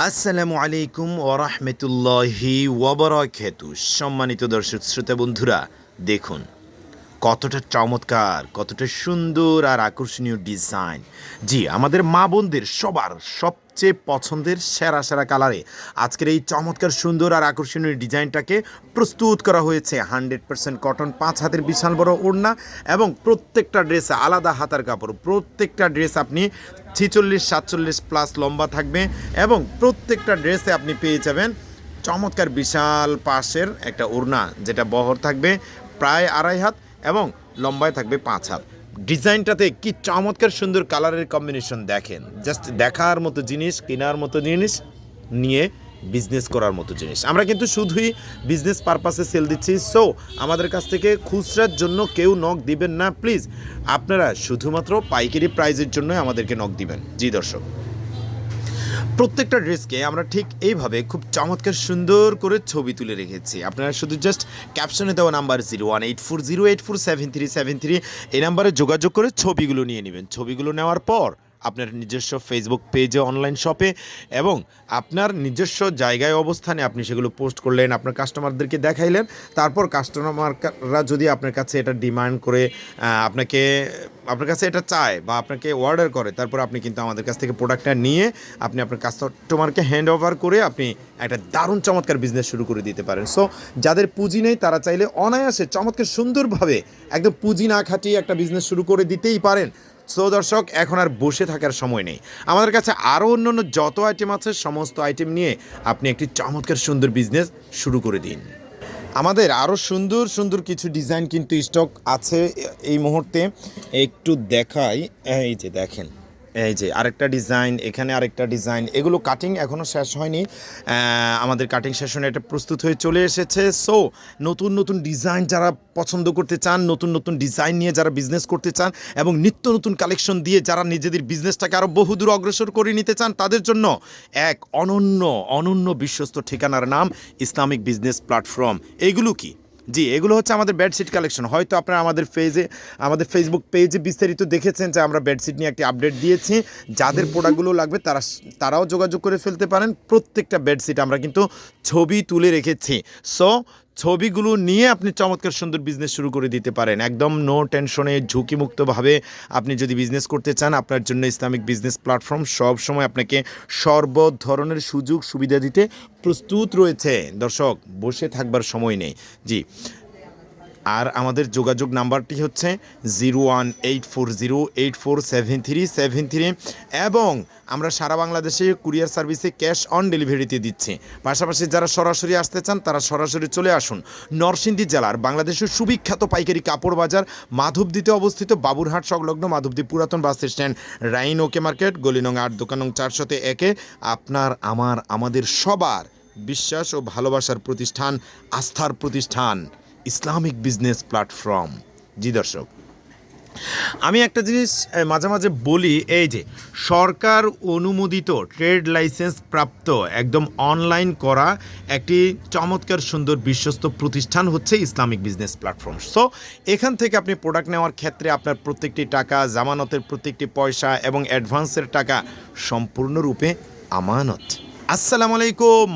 আসসালামু আলাইকুম ওরহমতুল্লাহি ওবরাকাতু সম্মানিত দর্শক শ্রোতা বন্ধুরা দেখুন কতটা চমৎকার, কতটা সুন্দর আর আকর্ষণীয় ডিজাইন। জি, আমাদের মা বোনদের সবার সবচেয়ে পছন্দের সেরা সেরা কালারে আজকের এই চমৎকার, সুন্দর আর আকর্ষণীয় ডিজাইনটাকে প্রস্তুত করা হয়েছে। হান্ড্রেড পার্সেন্ট কটন, পাঁচ হাতের বিশাল বড় ওড়না এবং প্রত্যেকটা ড্রেসে আলাদা হাতার কাপড়। প্রত্যেকটা ড্রেস আপনি ছিচল্লিশ, সাতচল্লিশ প্লাস লম্বা থাকবে এবং প্রত্যেকটা ড্রেসে আপনি পেয়ে যাবেন চমৎকার বিশাল পাশের একটা ওড়না যেটা বহর থাকবে প্রায় আড়াই হাত। এবং লম্বায় থাকবে পাঁচ হাত। ডিজাইনটাতে কি চমৎকার সুন্দর কালারের কম্বিনেশন দেখেন। জাস্ট দেখার মতো জিনিস, কেনার মতো জিনিস, নিয়ে বিজনেস করার মতো জিনিস। আমরা কিন্তু শুধুই বিজনেস পারপাসে সেল দিচ্ছি। সো আমাদের কাছ থেকে খুচরার জন্য কেউ নখ দিবেন না। প্লিজ আপনারা শুধুমাত্র পাইকারি প্রাইজের জন্যই আমাদেরকে নখ দিবেন। জি দর্শক। প্রত্যেকটা ড্রেসকে আমরা ঠিক এইভাবে খুব চমৎকার সুন্দর করে ছবি তুলে রেখেছি। আপনারা শুধু জাস্ট ক্যাপশনে দেওয়া number zero one eight four zero eight four seven three seven three এই নাম্বারে যোগাযোগ করে ছবিগুলো নিয়ে নেবেন। ছবিগুলো নেওয়ার পর আপনার নিজস্ব ফেসবুক পেজে অনলাইন শপে এবং আপনার নিজস্ব জায়গায় অবস্থানে আপনি সেগুলো পোস্ট করলেন, আপনার কাস্টমারদেরকে দেখাইলেন, তারপর কাস্টমাররা যদি আপনার কাছে এটা ডিমান্ড করে আপনাকে, আপনার কাছে এটা চায় বা আপনাকে অর্ডার করে, তারপর আপনি কিন্তু আমাদের কাছ থেকে প্রোডাক্টটা নিয়ে আপনি আপনার কাস্টমারকে হ্যান্ড ওভার করে আপনি একটা দারুণ চমৎকার বিজনেস শুরু করে দিতে পারেন। সো যাদের পুঁজি নেই, তারা চাইলে অনায়াসে চমৎকার সুন্দরভাবে একদম পুঁজি না খাটিয়ে একটা বিজনেস শুরু করে দিতেই পারেন। সো দর্শক, এখন আর বসে থাকার সময় নেই। আমাদের কাছে আরও অন্য অন্য যত আইটেম আছে, সমস্ত আইটেম নিয়ে আপনি একটি চমৎকার সুন্দর বিজনেস শুরু করে দিন। আমাদের আরও সুন্দর সুন্দর কিছু ডিজাইন কিন্তু স্টক আছে এই মুহূর্তে। একটু দেখাই, এই যে দেখেন। এই যে আরেকটা ডিজাইন, এখানে আরেকটা ডিজাইন, এগুলো কাটিং এখনও শেষ হয়নি। আমাদের কাটিং সেশনে এটা প্রস্তুত হয়ে চলে এসেছে। সো নতুন নতুন ডিজাইন যারা পছন্দ করতে চান, নতুন নতুন ডিজাইন নিয়ে যারা বিজনেস করতে চান, এবং নিত্য নতুন কালেকশন দিয়ে যারা নিজেদের বিজনেসটাকে আরও বহুদূর অগ্রসর করে নিতে চান, তাদের জন্য এক অনন্য অনন্য বিশ্বস্ত ঠিকানার নাম, ইসলামিক বিজনেস প্ল্যাটফর্ম এইগুলো কি? জি এগুলো হচ্ছে আমাদের বেডশিট কালেকশন হয়তো আপনারা আমাদের পেজে আমাদের ফেসবুক পেজে বিস্তারিত দেখেছেন যে আমরা বেডশিট নিয়ে একটি আপডেট দিয়েছি। যাদের প্রোডাক্টগুলো লাগবে তারা তারাও যোগাযোগ করে ফেলতে পারেন। প্রত্যেকটা বেডশিট আমরা কিন্তু ছবি তুলে রেখেছি। সো ছবিগুলো নিয়ে আপনি চমৎকার সুন্দর বিজনেস শুরু করে দিতে পারেন। একদম নো টেনশনে ঝুঁকিমুক্তভাবে আপনি যদি বিজনেস করতে চান, আপনার জন্য ইসলামিক বিজনেস প্ল্যাটফর্ম সব সময় আপনাকে সর্ব ধরনের সুযোগ সুবিধা দিতে প্রস্তুত রয়েছে। দর্শক, বসে থাকবার সময় নেই। জি। আর আমাদের যোগাযোগ নাম্বারটি হচ্ছে zero one eight four zero, eight four seven three seven three. এবং আমরা সারা বাংলাদেশে কুরিয়ার সার্ভিসে ক্যাশ অন ডেলিভারিতে দিচ্ছি। পাশাপাশি যারা সরাসরি আসতে চান, তারা সরাসরি চলে আসুন নরসিংদী জেলার বাংলাদেশের সুবিখ্যাত পাইকারি কাপড় বাজার মাধবদীতে অবস্থিত বাবুরহাট সংলগ্ন মাধবদী পুরাতন বাস স্ট্যান্ড, রাইন ওকে মার্কেট, গলিনং আট, দোকানং চারশোতে একে আপনার, আমার, আমাদের সবার বিশ্বাস ও ভালোবাসার প্রতিষ্ঠান, আস্থার প্রতিষ্ঠান। Islamic business platform. জি দর্শক, আমি একটা জিনিস মাঝে মাঝে বলি, এই যে সরকার অনুমোদিত ট্রেড লাইসেন্স প্রাপ্ত একদম অনলাইন করা একটি চমৎকার সুন্দর বিশ্বস্ত প্রতিষ্ঠান হচ্ছে ইসলামিক বিজনেস প্ল্যাটফর্ম। সো, এখান থেকে আপনি প্রোডাক্ট নেওয়ার ক্ষেত্রে আপনার প্রত্যেকটি টাকা, জামানতের প্রত্যেকটি পয়সা এবং অ্যাডভান্সের টাকা সম্পূর্ণরূপে আমানত। আসসালামু আলাইকুম।